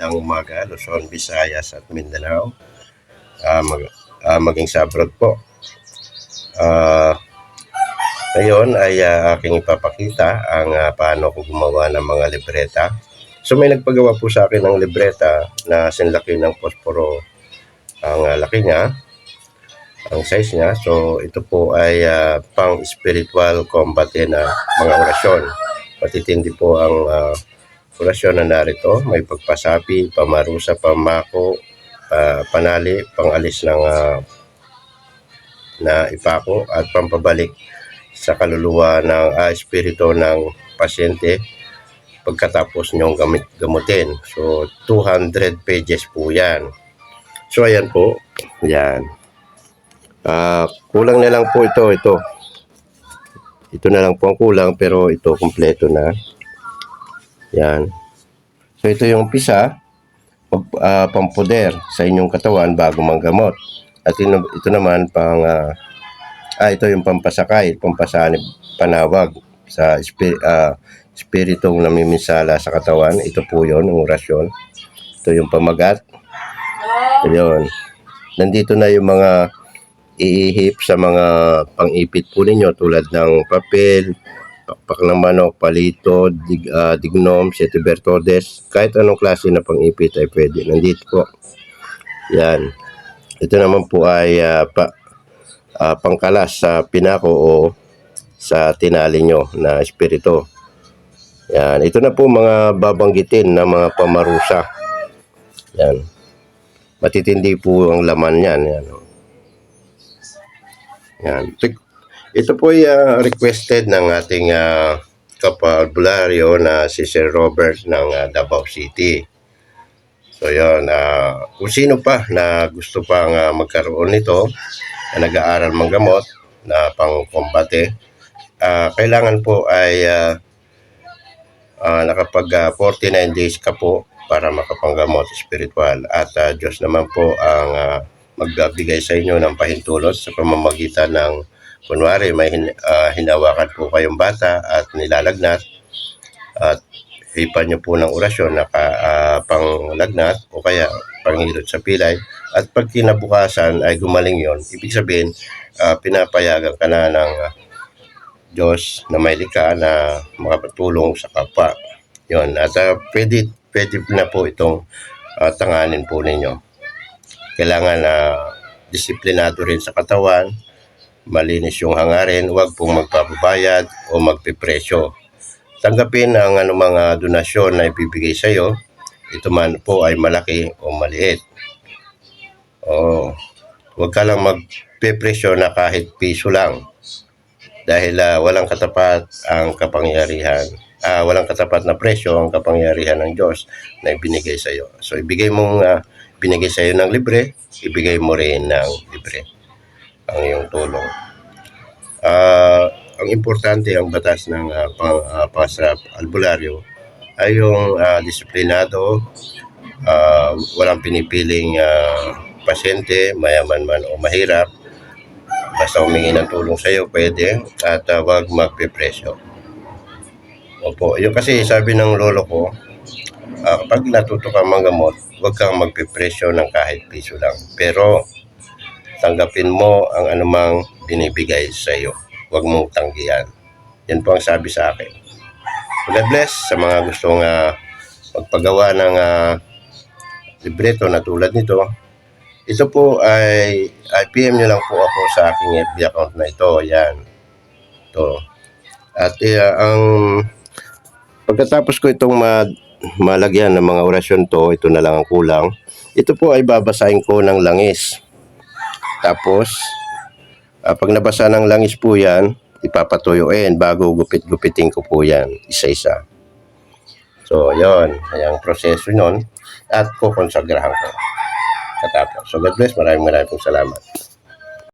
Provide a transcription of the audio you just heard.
magandang umaga, Luzon, Visayas at Mindanao. Ah, mag, ah, maging sa abroad po. Ah, ngayon ay ah, aking ipapakita ang ah, paano ko gumawa ng mga libreta. So may nagpagawa po sa akin ng libreta na sinlaki ng posporo ang ah, laki niya, ang size niya. So ito po ay ah, pang spiritual combat na mga orasyon. Matitindi po ang ah, orasyon na narito. May pagpasapi, pamarusa, pamako, pa- panali, pangalis ng ah, na ipako at pampabalik sa kaluluwa ng ah, espiritu ng pasyente pagkatapos niyong gamit, gamutin. So, 200 pages po yan. So, ayan po. Yan. Ah, kulang na lang po ito. Ito. Ito na lang po ang kulang pero ito kompleto na. Yan. So, ito yung pisa pag- ah, pampuder sa inyong katawan bago manggamot. At ito, ito naman pang ah, ah, ito yung pampasakay, pampasanib, panawag sa spi, ah, spiritong namiminsala sa katawan. Ito po yon ang orasyon. Ito yung pamagat. Yun. Nandito na yung mga iihip sa mga pang-ipit po ninyo tulad ng papel, pakpak ng manok, palito, dig, ah, dignom, sete bertodes, kahit anong klase na pang-ipit ay pwede. Nandito po. Yan. Ito naman po ay ah, pa, ah, pangkalas sa pinako o sa tinali nyo na espiritu. Yan. Ito na po mga babanggitin na mga pamarusa. Yan. Matitindi po ang laman yan. Yan. oh. Yan. Ito- po ay ah, requested ng ating uh, kapalbularyo na si Sir Robert ng ah, Davao City. So yun, ah, kung sino pa na gusto pang ah, magkaroon nito, na nag-aaral manggamot na pang kombate, ah, kailangan po ay ah, ah, nakapag ah, 49 days ka po para makapanggamot spiritual. At ah, Diyos naman po ang ah, magbibigay sa inyo ng pahintulot sa pamamagitan ng kunwari may hin- ah, hinawakan po kayong bata at nilalagnat at hipan niyo po ng orasyon na ka, ah, panglagnat o kaya panghilot sa pilay at pag kinabukasan ay gumaling yon ibig sabihin ah, pinapayagan ka na ng ah, Diyos na may likha na makapatulong sa kapwa. Yon at ah, pwede, pwede na po itong ah, tanganin po ninyo. Kailangan na disiplinado rin sa katawan, malinis yung hangarin, huwag pong magpapabayad o magpipresyo. Tanggapin ang anumang ah, donasyon na ibibigay sa iyo, ito man po ay malaki o maliit. O, huwag ka lang magpipresyo na kahit piso lang dahil ah, walang katapat ang kapangyarihan. Ah, walang katapat na presyo ang kapangyarihan ng Diyos na ibinigay sa iyo. So ibigay mong ah, binigay sa iyo ng libre, ibigay mo rin ng libre ang iyong tulong. Ah, ang importante ang batas ng ah, pang, ah, pasap albularyo ay yung ah, disiplinado, ah, walang pinipiling ah, pasyente, mayaman man o mahirap, basta humingi ng tulong sa iyo, pwede, at uh, wag magpipresyo. Opo, yung kasi sabi ng lolo ko, ah, kapag natuto kang manggamot, huwag kang magpipresyo ng kahit piso lang. Pero, tanggapin mo ang anumang binibigay sa iyo. Huwag mong tanggihan. Yan po ang sabi sa akin. God bless sa mga gustong ah, magpagawa ng ah, libreto na tulad nito. Ito po ay, ay PM nyo lang po ako sa aking FB account na ito. Yan. Ito. At eh, ang pagkatapos ko itong ma, malagyan ng mga orasyon to, ito na lang ang kulang. Ito po ay babasahin ko ng langis. Tapos, ah, pag nabasa ng langis po yan, ipapatuyuin bago gupit-gupitin ko po yan, isa-isa. So, yon Ayan proseso nun. At kukonsagrahan ko. Katapos. So, God bless. Maraming maraming salamat.